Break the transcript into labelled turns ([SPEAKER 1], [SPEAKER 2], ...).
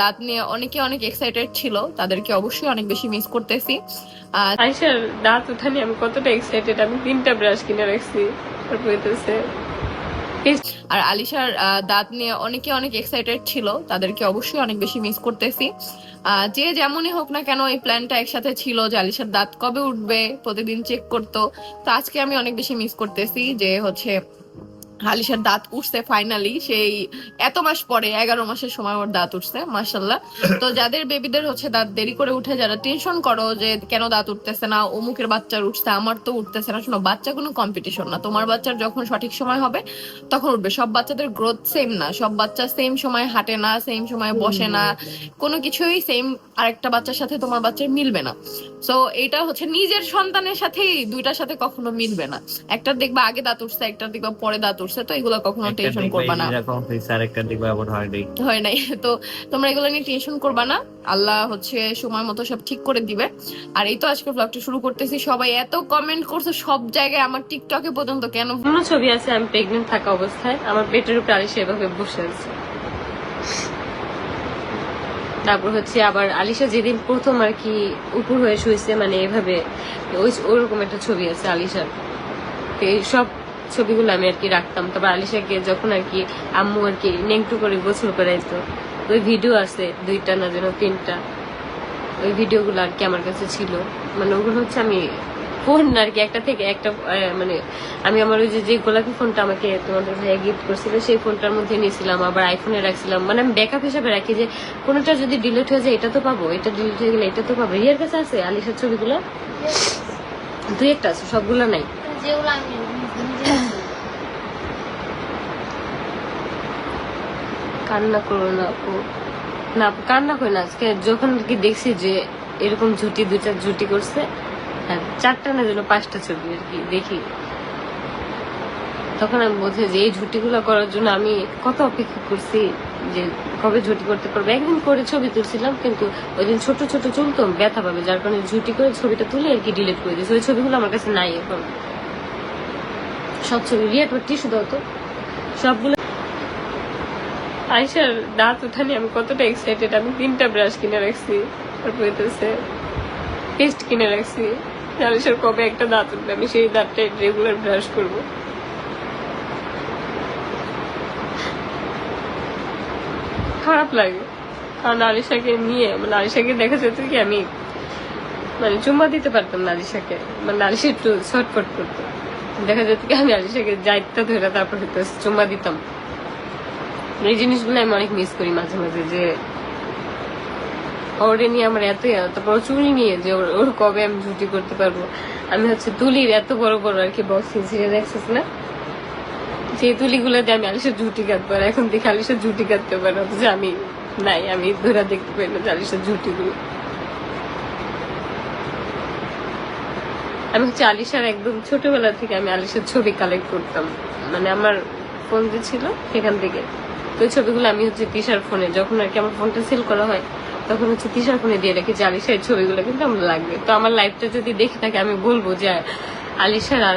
[SPEAKER 1] দাঁত নিয়ে অনেকে অনেক এক্সাইটেড ছিল তাদেরকে অবশ্যই অনেক বেশি মিস করতেছি। আহ,
[SPEAKER 2] আয়সার দাঁত উঠানি আমি কতটা এক্সাইটেড আমি তিনটা ব্রাশ কিনে রাখছি।
[SPEAKER 1] আর আলিশার দাঁত নিয়ে অনেকে অনেক এক্সাইটেড ছিল তাদেরকে অবশ্যই অনেক বেশি মিস করতেছি। যে যেমনই হোক না কেন এই প্ল্যানটা একসাথে ছিল যে আলিশার দাঁত কবে উঠবে প্রতিদিন চেক করতো। তো আজকে আমি অনেক বেশি মিস করতেছি যে হচ্ছে আলিশার দাঁত উঠছে ফাইনালি সেই এত মাস পরে, এগারো মাসের সময় ওর দাঁত উঠছে মাসাল্লাহ তো যাদের বেবিদের হচ্ছে দাঁত দেরি করে উঠে, যারা টেনশন করো যে কেন দাঁত উঠতেছে না, অমুকের বাচ্চার উঠছে, আমার তো উঠতেছে না। শোনো, বাচ্চা কোনো কম্পিটিশন না। তোমার বাচ্চার যখন সঠিক সময় হবে, তখন উঠবে। সব বাচ্চাদের গ্রোথ সেম না। সব বাচ্চা সেম সময় হাঁটে না সেম সময় বসে না। কোনো কিছুই সেম আরেকটা বাচ্চার সাথে তোমার বাচ্চার মিলবে না। সো এটা হচ্ছে নিজের সন্তানের সাথেই দুইটার সাথে কখনো মিলবে না। একটা দেখবা আগে দাঁত উঠছে, একটা দেখবা পরে দাঁত উঠছে। তো এগুলো কখনো টেনশন করবা না।
[SPEAKER 3] হয় নাই।
[SPEAKER 1] তো তোমরা এগুলো নিয়ে টেনশন করবা না। আল্লাহ হচ্ছে সময় মতো সব ঠিক করে দিবে। আর এই তো আজকে ব্লগটা শুরু করতেছি। সবাই এত কমেন্ট করছে সব জায়গায় আমার টিকটকে পর্যন্ত কেন
[SPEAKER 2] কোনো ছবি আছে আমি প্রেগনেন্ট থাকা অবস্থায় আমার পেটের উপরে আলিশা এভাবে বসে আছে। তারপর হচ্ছে আবার আলিশা যেদিন প্রথম আর কি উপর হয়ে শুয়েছে মানে এভাবে ওই ওরকম একটা ছবি আছে আলিশার। এই সব ছবিগুলো আমি আর কি রাখতাম। তারপর আলিশাকে যখন আর কি আম্মু আর কি নেংটু করে গোসল করাইতো ওই ভিডিও আছে দুইটা না যেন তিনটা। ওই ভিডিওগুলো আর কি আমার কাছে ছিল। মানে ওগুলো হচ্ছে আমি ফোন আর কি একটা থেকে একটা মানে আমি আমার ওই যে যে গোলাপি ফোনটা আমাকে তোমাদের ভাইয়া গিফট করছিল সেই ফোনটার মধ্যে নিয়েছিলাম আবার আইফোনে রাখছিলাম। মানে আমি ব্যাকআপ হিসাবে রাখি যে কোনোটা যদি ডিলিট হয়ে যায় এটা তো পাবো এটা ডিলিট হয়ে গেলে এটা তো পাবো। রিয়ার কাছে আছে আলিশার ছবিগুলো? দুই একটা আছে সবগুলো নাই।
[SPEAKER 4] যেগুলো আমি
[SPEAKER 2] কান্না করো না আপু। না আপু, কান্না করি না। আজকে যখন কি দেখছি যে এরকম ঝুটি দুটা ঝুটি করছে হ্যাঁ চারটা না যেন পাঁচটা ছবি আর কি দেখি। তখন আমি বোঝে যে এই ঝুটিগুলো করার জন্য আমি কত অপেক্ষা করছি যে কবে ঝুটি করতে পারব। একদিন করে ছবি তুলছিলাম কিন্তু ওই দিন ছোট ছোট চুলতো ব্যথা পাবে যার কারণে ঝুটি করে ছবিটা তুলে আর কি ডিলিট করে দিয়েছি। ওই ছবিগুলো আমার কাছে নাই এখন। সব ছবি রিয়াট টিস্যু দাও তো। সবগুলো আয়সার দাঁত উঠানি আমি কতটা এক্সাইটেড আমি তিনটা ব্রাশ কিনে রাখছি। পেস্ট কিনে রাখছি। আয়সার কবে একটা দাঁত উঠবে, আমি সেই দাঁতটা রেগুলার ব্রাশ করব। খারাপ লাগে। কারণ আলিশাকে নিয়ে মানে আলিশাকে দেখা যেত কি আমি মানে চুম্মা দিতে পারতাম না আলিশাকে। মানে আলিশা একটু ছটফট করতো। দেখা যেত কি আমি আলিশাকে যাইতে ধরে তারপর চুম্মা দিতাম। এই জিনিসগুলো আমি অনেক মিস করি মাঝে মাঝে যে ওরে নিয়ে আমার এত তারপর চুরি নিয়ে যে ওর কবে আমি ঝুটি করতে পারব? আমি হচ্ছে তুলির এত বড় বড় আর কি বক্সিং ছিঁড়ে দেখছিস না? সেই তুলিগুলো দিয়ে আমি আলিশার ঝুটি কাটবো, আর এখন দেখি আলিশার ঝুটি কাটতে পারে, অথচ আমি নাই, আমি ধরে দেখতে পাই না যে আলিশার ঝুটিগুলো। আমি হচ্ছে আলিশার একদম ছোটবেলা থেকে আমি আলিশার ছবি কালেক্ট করতাম। মানে আমার ফোন যে ছিল সেখান থেকে। ওই ছবিগুলো আমি হচ্ছে তিশার ফোনে, যখন আর কি আমার ফোনটা সেল করা হয়, তখন হচ্ছে তিশার ফোনে দিয়ে রাখি যে আলিশার ছবিগুলো, কিন্তু আমার লাগবে। তো আমার লাইফটা যদি দেখে থাকে, আমি বলব যে আলিশার আর